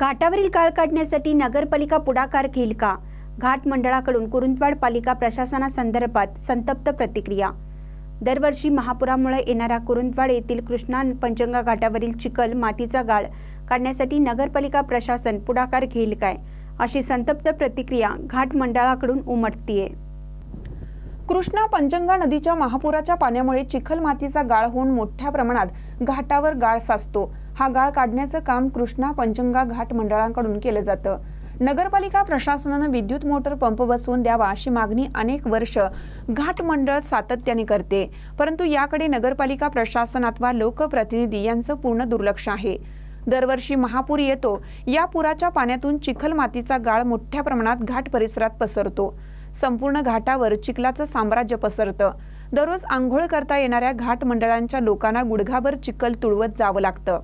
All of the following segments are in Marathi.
घाटावरील गाळ काढण्यासाठी नगरपालिका पुढाकार घेईल का? घाट मंडळाकडून कुरुंदवाड पालिका प्रशासनासंदर्भात संतप्त प्रतिक्रिया. दरवर्षी महापुरामुळे येणाऱ्या कुरुंदवाड येथील कृष्णा पंचंगा घाटावरील चिखल मातीचा गाळ काढण्यासाठी नगरपालिका प्रशासन पुढाकार घेईल काय? अशी संतप्त प्रतिक्रिया घाट मंडळाकडून उमटतीये. कृष्णा पंचंगा नदीच्या महापुराच्या पाण्यामुळे चिखल मातीचा गाळ होऊन मोठ्या प्रमाणात घाटावर गाळ साचतो. हा गाळ काढण्याचं काम कृष्णा पंचंगा घाट मंडळाकडून केलं जातं. नगरपालिका प्रशासनानं विद्युत मोटर पंप बसवून द्यावा अशी मागणी अनेक वर्ष घाट मंडळ सातत्याने करते. परंतु याकडे नगरपालिका प्रशासन अथवा लोकप्रतिनिधी यांचं पूर्ण दुर्लक्ष आहे. दरवर्षी महापूर येतो. या पुराच्या पाण्यातून चिखल मातीचा गाळ मोठ्या प्रमाणात घाट परिसरात पसरतो. संपूर्ण घाटावर चिखलाचं साम्राज्य पसरतं. दररोज आंघोळ करता येणाऱ्या घाट मंडळांच्या लोकांना गुडघाभर चिखल तुळवत जावं लागतं.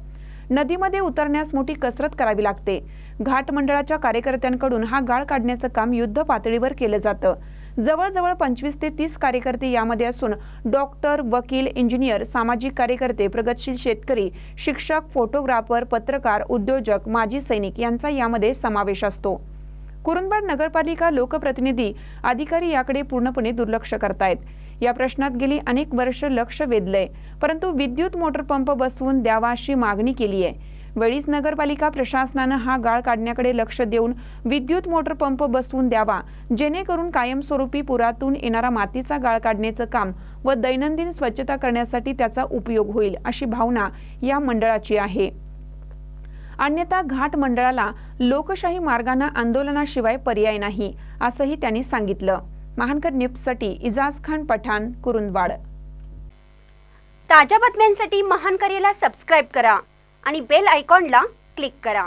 नदीमध्ये उतरण्यास मोठी कसरत करावी लागते. घाट मंडळाच्या कार्यकर्त्यांकडून हा गाळ काढण्याचं काम युद्ध पातळीवर केलं जातं. जवळजवळ पंचवीस ते तीस कार्यकर्ते यामध्ये असून डॉक्टर वकील इंजिनियर सामाजिक कार्यकर्ते प्रगतशील शेतकरी शिक्षक फोटोग्राफर पत्रकार उद्योजक माजी सैनिक यांचा यामध्ये समावेश असतो. कुरुंदवाड नगरपालिका लोकप्रतिनिधी अधिकारी याकडे पूर्णपणे दुर्लक्ष करतायत. या प्रश्नात गेली अनेक वर्ष लक्ष वेधलंय परंतु विद्युत मोटर पंप बसवून द्यावा अशी मागणी केली आहे वेळीच नगरपालिका प्रशासनानं हा गाळ काढण्याकडे लक्ष देऊन विद्युत मोटर पंप बसवून द्यावा जेणेकरून कायमस्वरूपी पुरातून येणारा मातीचा गाळ काढण्याचं काम व दैनंदिन स्वच्छता करण्यासाठी त्याचा उपयोग होईल अशी भावना या मंडळाची आहे. अन्यथा घाट मंडळाला लोकशाही मार्गानं आंदोलनाशिवाय पर्याय नाही असंही त्यांनी सांगितलं. महानकर न्यूजसाठी इजाज खान पठाण कुरुंदवाड. ताज्या बातम्यांसाठी महान करेला सबस्क्राईब करा आणि बेल आयकॉनला क्लिक करा.